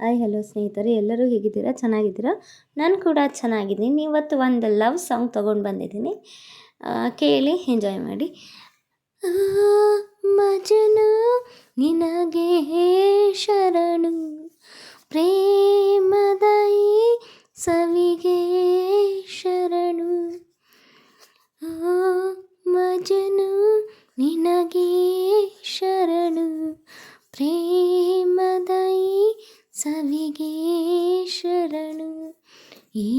Hi hello ಸ್ನೇಹಿತರೆ. ಎಲ್ಲರೂ ಹೇಗಿದ್ದೀರಾ? ಚೆನ್ನಾಗಿದ್ದೀರಾ? ನಾನು ಕೂಡ ಚೆನ್ನಾಗಿದ್ದೀನಿ. ಇವತ್ತು ಒಂದು ಲವ್ ಸಾಂಗ್ ತೊಗೊಂಡು ಬಂದಿದ್ದೀನಿ. ಕೇಳಿ ಎಂಜಾಯ್ ಮಾಡಿ. ಮಜನು ನಿನಗೆ ಶರಣು, ಪ್ರೇಮದೈ ಸವಿಗೆ ಶರಣು. ಮಜನು ನಿನಗೆ ಶರಣು ಪ್ರೇಮದೈ ಸವಿಗೆ ಶರಣು ಈ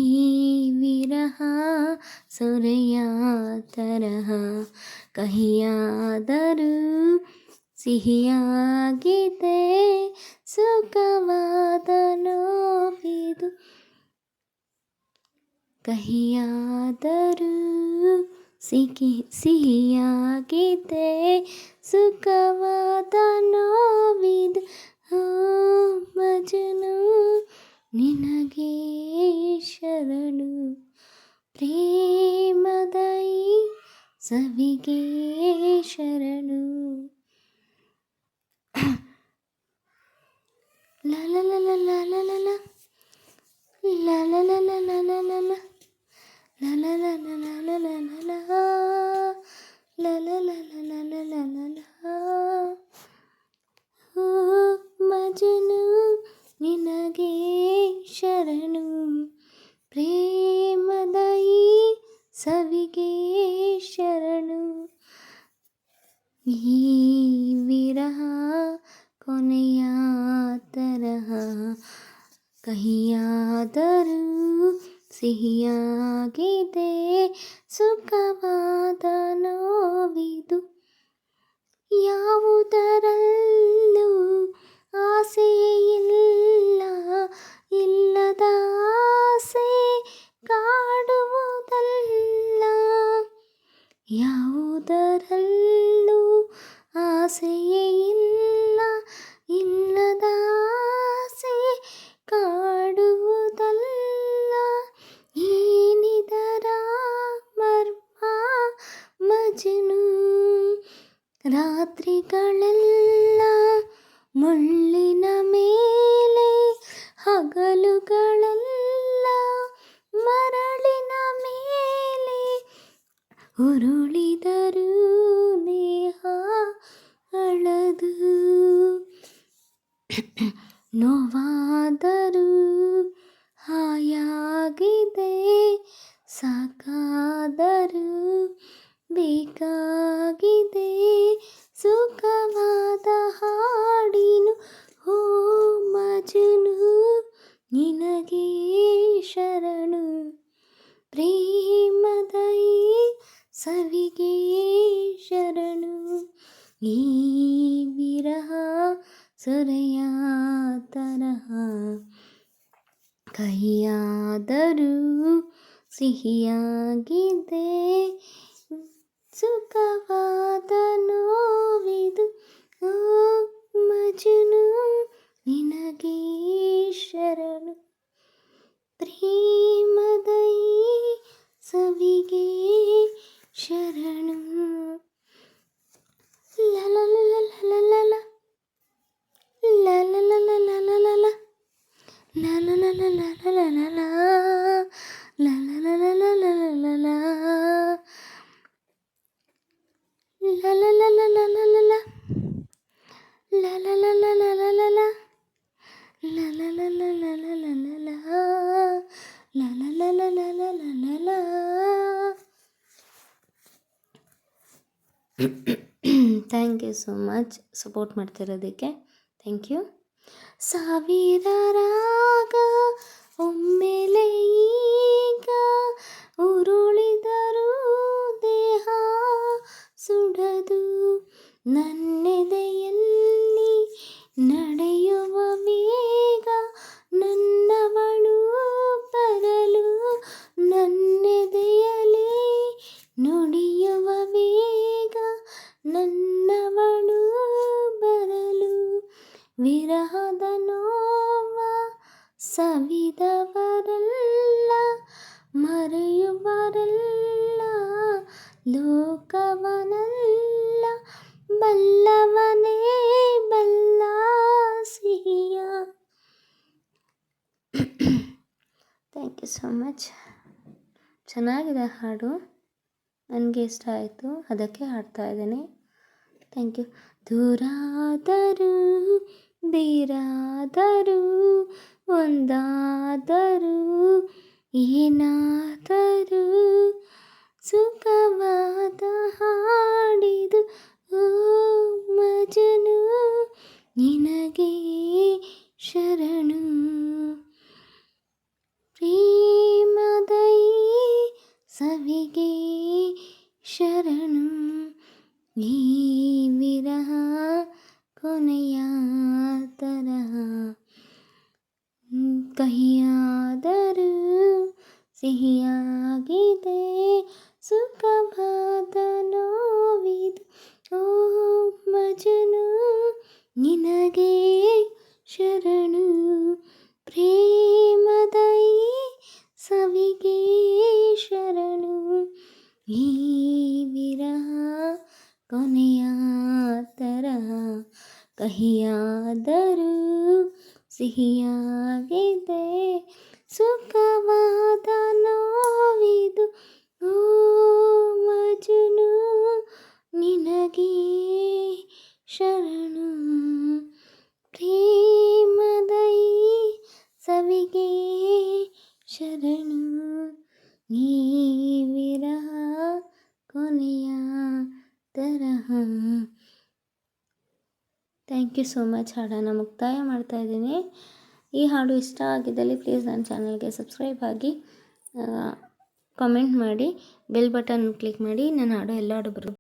ವಿರಹ ಸೊರೆಯ ತರಹ. ಕಹಿಯಾದರೂ ಸಿಹಿಯಾಗಿದೆ ಸುಖವಾದ ನೋವಿದು ಕಹಿಯಾದರೂ ಸಿಹಿ ಸಿಹಿಯಾಗಿದೆ ಸುಖವಾದ ನೋವಿದು ಓ ಮಜನು ನಿನಗೆ ಶರಣು ಪ್ರೇಮದೈ ಸವಿಗೆ ಶರಣು ಲ ಲ ಲ ಲ ಲ ಲ ಲ ಲ. ಲ ಲ ಲ ಲ ಲ ಲ ಮಜನು ನಿನಗೆ ಶರಣು. ಪ್ರೇಮದಯಿ ಸವಿಗೆ ಶರಣು. ಈ ವಿರಹ ಕೊನೆಯ ತರಹ. ಕಹಿಯಾದರೂ ಸಿಹಿಯಾಗಿದೆ, ಸುಖವಾದ ನೋವಿದು. ಯಾವುದರಲ್ಲೂ ಮಜನು ರಾತ್ರಿಗಳೆಲ್ಲ ಮುಳ್ಳಿನ ಮೇಲೆ ಹಗಲುಗಳೆಲ್ಲ ಮರಳಿನ ಮೇಲೆ ಉರುಳಿದರೂ ದೇಹ ಅಳದು. ನೋವಾದರೂ ಹಾಯಾಗಿದೆ ಸಾಕಾದರೂ ಬೇಕಾಗಿದೆ. ಸುಖವಾದ ಹಾಡಿನು ಹೋ ಮಜನು, ನಿನಗೆ ಶರಣು. ಪ್ರೇಮದೈ ಸವಿಗೆ ಶರಣು. ಈ ವಿರಹ ಸೊರೆಯ ತರಹ. ಕಹಿಯಾದರೂ ಸಿಹಿಯಾಗಿದೆ. ಸುಖವಾದ ನೋವಿದು thank you so much support ಮಾಡ್ತಿರೋದಕ್ಕೆ thank you ಸಾವಿರ ರಾಗ ಒಮ್ಮೆಲೆ ವಿರಹದ ನೋವ ಸವಿದವರೆಲ್ಲ, ಮರೆಯುವರೆಲ್ಲ, ಲೋಕವನೆಲ್ಲ, ಬಲ್ಲವನೇ ಬಲ್ಲ ಸಿಹಿಯ. ಥ್ಯಾಂಕ್ ಯು ಸೋ ಮಚ್ ಚೆನ್ನಾಗಿದೆ ಹಾಡು. ನನಗೆ ಇಷ್ಟ ಆಯಿತು. ಅದಕ್ಕೆ ಹಾಡ್ತಾ ಇದ್ದೀನಿ. ಥ್ಯಾಂಕ್ ಯು ದೂರಾದರೂ ಬೇರಾದರೂ ಒಂದಾದರೂ ಏನಾದರೂ ಸುಖವಾದ ಹಾಡಿದು ಓ ಮಜನು ನಿನಗೆ ಶರಣು ಪ್ರೇಮದೈ ಸವಿಗೆ ಶರಣು ಈ ವಿರಹ ಕೊನೆಯ ತರಹ ಕಹಿಯಾದರೂ ಸಿಹಿಯಾಗಿದೆ ಸುಖವಾದ ನೋವಿದು ಓ ಮಜನು ನಿನಗೆ ಶರಣು. ಪ್ರೇಮದೈ ಸಿಹಿಯಾಗಿದೆ. ಸುಖವಾದ ನೋವಿದು. ಓ ಮಜನು ನಿನಗೆ ಶರಣು ಪ್ರೇಮದೈ ಸವಿಗೆ ಶರಣು ಈ ವಿರಹ ಕೊನೆಯ ತರಹ ಥ್ಯಾಂಕ್ ಯು ಸೋ ಮಚ್ ಹಾಡನ್ನು ಮುಕ್ತಾಯ ಮಾಡ್ತಾ ಇದ್ದೀನಿ. ಈ ಹಾಡು ಇಷ್ಟ ಆಗಿದ್ದಲ್ಲಿ ಪ್ಲೀಸ್ ನನ್ನ ಚಾನಲ್ಗೆ ಸಬ್ಸ್ಕ್ರೈಬ್ ಆಗಿ ಕಾಮೆಂಟ್ ಮಾಡಿ ಬೆಲ್ ಬಟನ್ ಕ್ಲಿಕ್ ಮಾಡಿ, ನನ್ನ ಹಾಡು ಎಲ್ಲ ಹಾಡು ಬರು